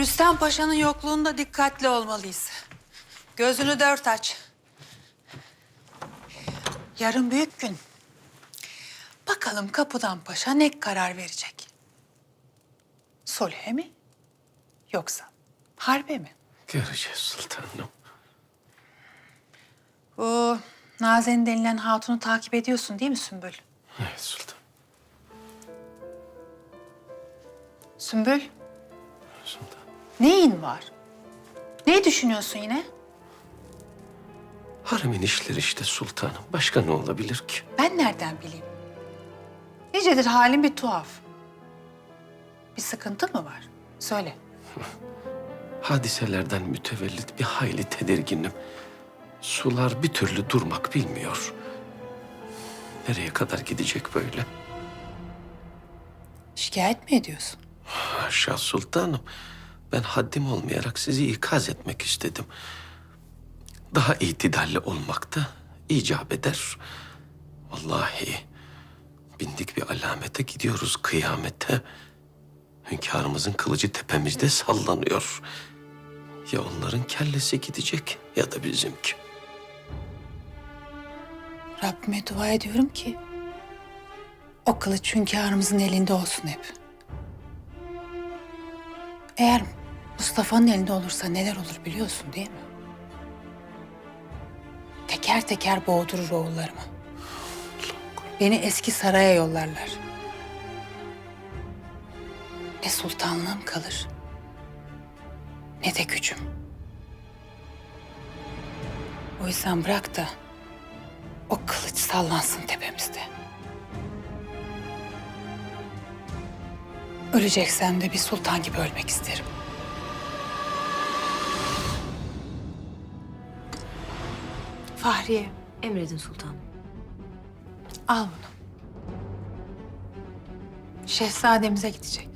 Rüstem Paşa'nın yokluğunda dikkatli olmalıyız. Gözünü dört aç. Yarın büyük gün. Bakalım Kapıdan Paşa ne karar verecek? Sulhe mi? Yoksa harbe mi? Göreceğiz sultanım. Bu Nazen denilen hatunu takip ediyorsun değil mi Sümbül? Evet sultan. Sümbül. Neyin var? Ne düşünüyorsun yine? Haremin işleri işte sultanım. Başka ne olabilir ki? Ben nereden bileyim? Nicedir halin bir tuhaf. Bir sıkıntı mı var? Söyle. Hadiselerden mütevellit bir hayli tedirginim. Sular bir türlü durmak bilmiyor. Nereye kadar gidecek böyle? Şikayet mi ediyorsun? Haşa sultanım. Ben haddim olmayarak sizi ikaz etmek istedim. Daha itidalli olmak da icap eder. Vallahi bindik bir alamete gidiyoruz kıyamete. Hünkârımızın kılıcı tepemizde sallanıyor. Ya onların kellesi gidecek ya da bizimki. Rabbime dua ediyorum ki o kılıç hünkârımızın elinde olsun hep. Eğer Mustafa'nın elinde olursa neler olur biliyorsun değil mi? Teker teker boğdurur oğullarımı. Beni eski saraya yollarlar. Ne sultanlığım kalır, ne de gücüm. O yüzden bırak da o kılıç sallansın tepemizde. Öleceksem de bir sultan gibi ölmek isterim. Fahriye, Emredin sultanım. al bunu. Şehzademize gidecek.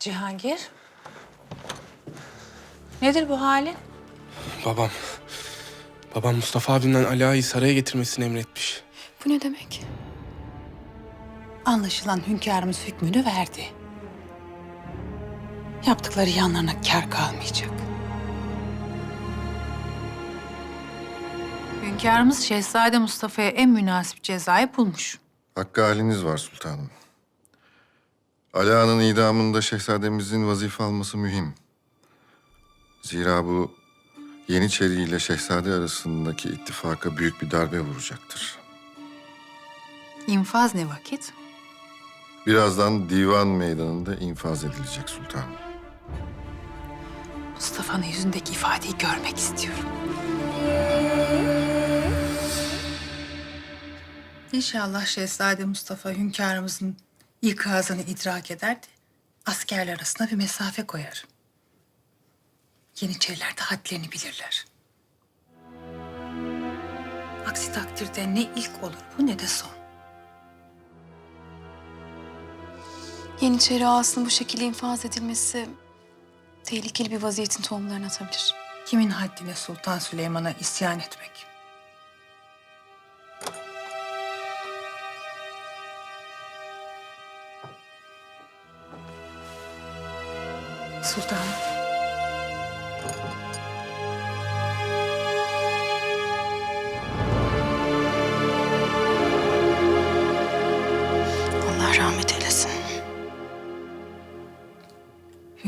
Cihangir. Nedir bu halin? Babam. Babam Mustafa abimden Ali Ağa'yı saraya getirmesini emretmiş. Bu ne demek? Anlaşılan hünkârımız hükmünü verdi. Yaptıkları yanlarına kar kalmayacak. Hünkârımız Şehzade Mustafa'ya en münasip cezayı bulmuş. Hakkı haliniz var sultanım. Ali Ağa'nın idamında şehzademizin vazife alması mühim. Zira bu Yeniçeri ile şehzade arasındaki ittifaka büyük bir darbe vuracaktır. İnfaz ne vakit? Birazdan divan meydanında infaz edilecek sultanım. Mustafa'nın yüzündeki ifadeyi görmek istiyorum. İnşallah Şehzade Mustafa hünkârımızın ikazını idrak eder de askerler arasında bir mesafe koyar. Yeniçeriler de hadlerini bilirler. Aksi takdirde ne ilk olur bu ne de son. Yeniçeri ağasının bu şekilde infaz edilmesi tehlikeli bir vaziyetin tohumlarını atabilir. Kimin haddine Sultan Süleyman'a isyan etmek? Sultanım.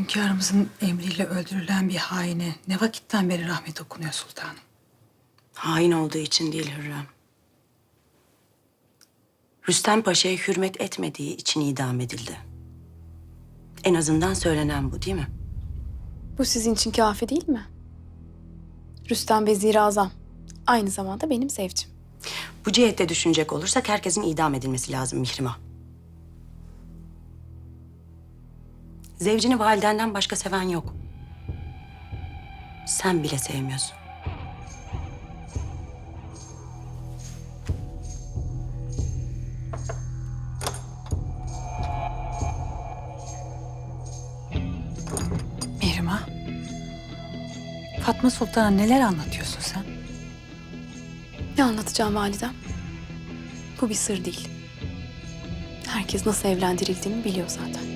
Hünkârımızın emriyle öldürülen bir haine ne vakitten beri rahmet okunuyor sultanım? Hain olduğu için değil Hürrem. Rüstem Paşa'ya hürmet etmediği için idam edildi. En azından söylenen bu değil mi? Bu sizin için kafi değil mi? Rüstem Vezir Azam. Aynı zamanda benim sevcim. Bu cihette düşünecek olursak herkesin idam edilmesi lazım Mihrimah. Zevcini validenden başka seven yok. Sen bile sevmiyorsun. Mihrimah. Fatma Sultan'a neler anlatıyorsun sen? Ne anlatacağım validem? Bu bir sır değil. Herkes nasıl evlendirildiğini biliyor zaten.